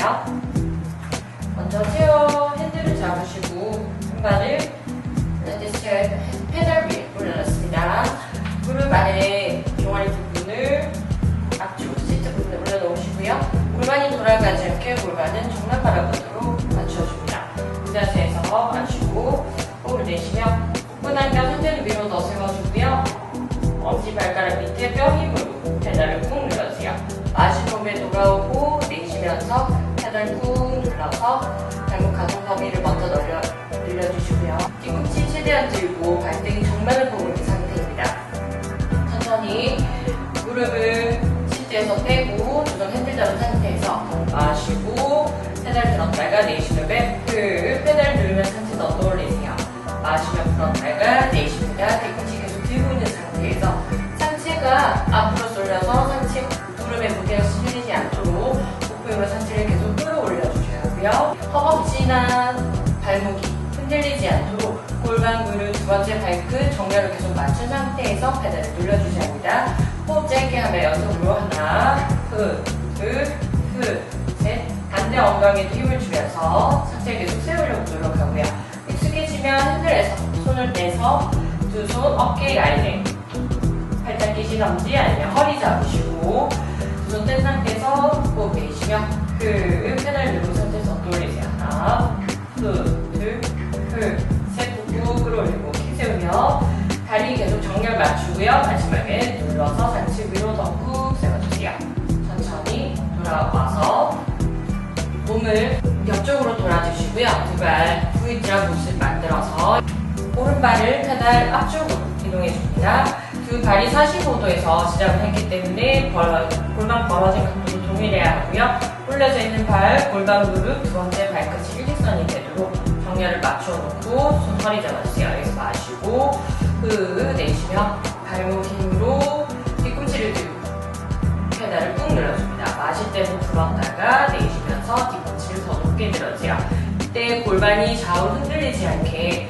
해볼게요. 먼저 티어 핸들을 잡으시고 신발을 런지 페달 위에 올려놨습니다. 무릎 아래 종아리 부분을 앞쪽 시트 부분에 올려놓으시고요. 골반이 돌아가지 않게 골반은 정면 바라보도록 맞춰줍니다. 그 자세에서 마시고 호흡을 내쉬며 복근 한겹 페달 꾹 눌러서 발목 가동 범위를 먼저 늘려, 늘려주시고요. 뒤꿈치 최대한 들고 발등이 정면을 보고 있는 상태입니다. 천천히 무릎을 시트에서 떼고 두손 핸들 잡은 상태에서 마시고 페달 들었다가 내쉬며 벨트 페달 누르면 상체 더 떠올리세요. 마시며 풀었다가 내쉽니다. 뒤꿈치 계속 들고 있는 상태에서 상체가 앞으로 허벅지나 발목이 흔들리지 않도록 골반 무릎 두 번째 발끝 정면을 계속 맞춘 상태에서 페달을 눌러주셔야 합니다. 호흡 짧게 하며 연속으로 하나, 둘, 둘, 둘, 셋. 반대 엉덩이도 힘을 주면서 상체를 계속 세우려고 노력하고요. 익숙해지면 핸들에서 손을 떼서 두 손 어깨 라인에 팔짱 끼시던지 아니면 허리 잡으시고 두 손 뗀 상태에서 호흡 내쉬며 그 페달 누르고 둘, 둘, 셋, 쭉 끌어올리고 킥 세우며 다리 계속 정렬 맞추고요. 마지막에 눌러서 상체 위로 더 꾹 세워주세요. 천천히 돌아와서 몸을 옆쪽으로 돌아주시고요. 두 발 V자 모습 만들어서 오른발을 페달 앞쪽으로 이동해줍니다. 두 발이 45도에서 시작을 했기 때문에 벌, 골반 벌어진 각도도 동일해야 하고요. 올려져 있는 발, 골반 무릎, 두 번째 발끝이 1, 맞춰 놓고 손 허리 잡아주세요. 여기서 마시고 흐 내쉬며 발목 힘으로 뒤꿈치를 들고 페달을 꾹 눌러줍니다. 마실 때는 불었다가 내쉬면서 뒤꿈치를 더 높게 들어주세요. 이때 골반이 좌우 흔들리지 않게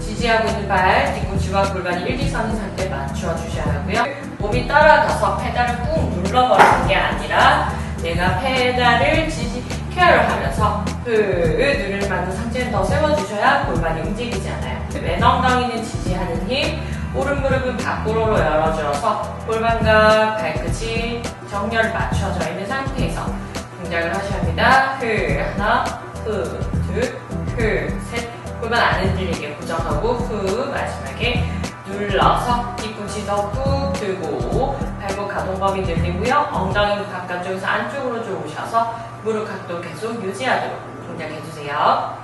지지하고 있는 발, 뒤꿈치와 골반이 일직선인 상태에 맞춰주셔야 하고요. 몸이 따라가서 페달을 꾹 눌러버리는 게 아니라 내가 페달을 지지, 케어를 하면서 그 누를 만든 상체는 더 세워주셔야 골반이 움직이지 않아요. 왼 엉덩이는 지지하는 힘, 오른 무릎은 밖으로 열어줘서 골반과 발끝이 정렬 맞춰져 있는 상태에서 동작을 하셔야 합니다. 그 하나, 후, 둘, 그 셋. 골반 안 흔들리게 고정하고 후 마지막에 눌러서 뒤꿈치 더 꾹 들고 가동 범위 늘리고요. 엉덩이 바깥쪽에서 안쪽으로 좀 오셔서 무릎 각도 계속 유지하도록 동작해주세요.